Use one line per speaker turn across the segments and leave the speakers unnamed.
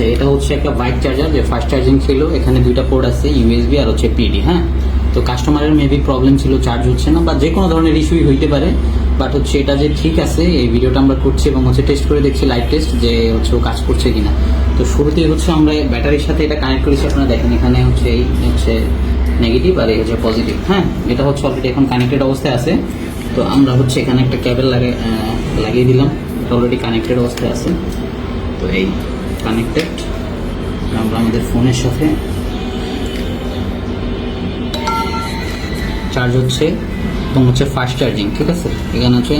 আচ্ছা এটা হচ্ছে একটা বাইক চার্জার যে ফাস্ট চার্জিং ছিল। এখানে দুইটা পোর্ট আছে ইউএসবি আর হচ্ছে পিডি হ্যাঁ? তো কাস্টমারের মেবি প্রবলেম ছিল চার্জ হচ্ছে না, বা যে কোনো ধরনের ইস্যুই হইতে পারে। বাট হচ্ছে এটা যে ঠিক আছে, এই ভিডিওটা আমরা করছি এবং হচ্ছে টেস্ট করে দেখছি লাইভ টেস্ট যে হচ্ছে ও কাজ করছে কিনা। তো শুরুতেই হচ্ছে আমরা ব্যাটারির সাথে এটা কানেক্ট করেছি, আপনারা দেখেন এখানে হচ্ছে এই হচ্ছে নেগেটিভ আর এই হচ্ছে পজিটিভ হ্যাঁ? এটা হচ্ছে অলরেডি এখন কানেক্টেড অবস্থায় আছে। তো আমরা হচ্ছে এখানে একটা ক্যাবেল লাগে লাগিয়ে দিলাম। অলরেডি কানেক্টেড অবস্থায় আছে। তো এই কানেক্টেড আমরা আমাদের ফোনের সাথে চার্জ হচ্ছে এবং হচ্ছে ফাস্ট চার্জিং ঠিক আছে? এখানে হচ্ছে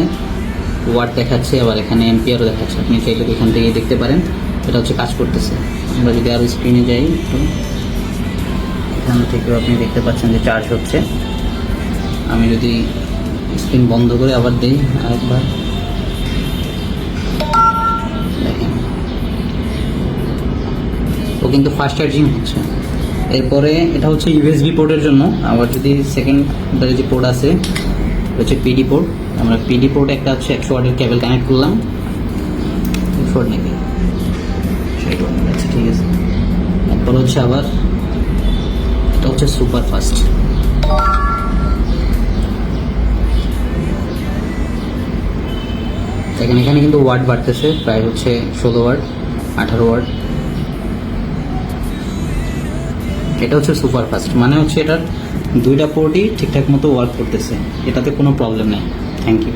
ওয়াট দেখাচ্ছে, আবার এখানে এম্পিয়ারও দেখাচ্ছে। আপনি চাইলে এখান থেকে দেখতে পারেন। এটা হচ্ছে কাজ করতেছে। আমরা যদি আরও স্ক্রিনে যাই, একটু। এখান থেকেও আপনি দেখতে পাচ্ছেন যে চার্জ হচ্ছে। আমি যদি স্ক্রিন বন্ধ করে আবার দিই আরেকবার। কিন্তু ফাস্ট চার্জিং হচ্ছে। এরপরে এটা হচ্ছে ইউএসবি পোর্টের জন্য। আবার যদি সেকেন্ড যে পোর্ট আছে হচ্ছে পিডি পোর্ট আমরা পিডি পোর্ট একটা হচ্ছে একশো ওয়াটের কেবল কানেক্ট করলাম। একশো ওয়াট ওয়াট আচ্ছা ঠিক আছে। তারপর হচ্ছে আবার এটা হচ্ছে সুপার ফাস্ট দেখেন, এখানে কিন্তু ওয়াট বাড়তেছে, প্রায় হচ্ছে ষোলো ওয়াট আঠারো ওয়াট এটা হচ্ছে সুপার ফাস্ট মানে হচ্ছে এটার দুইটা পোর্টই ঠিকঠাক মতো ওয়ার্ক করতেছে। এটাতে কোনো প্রবলেম নেই। Thank you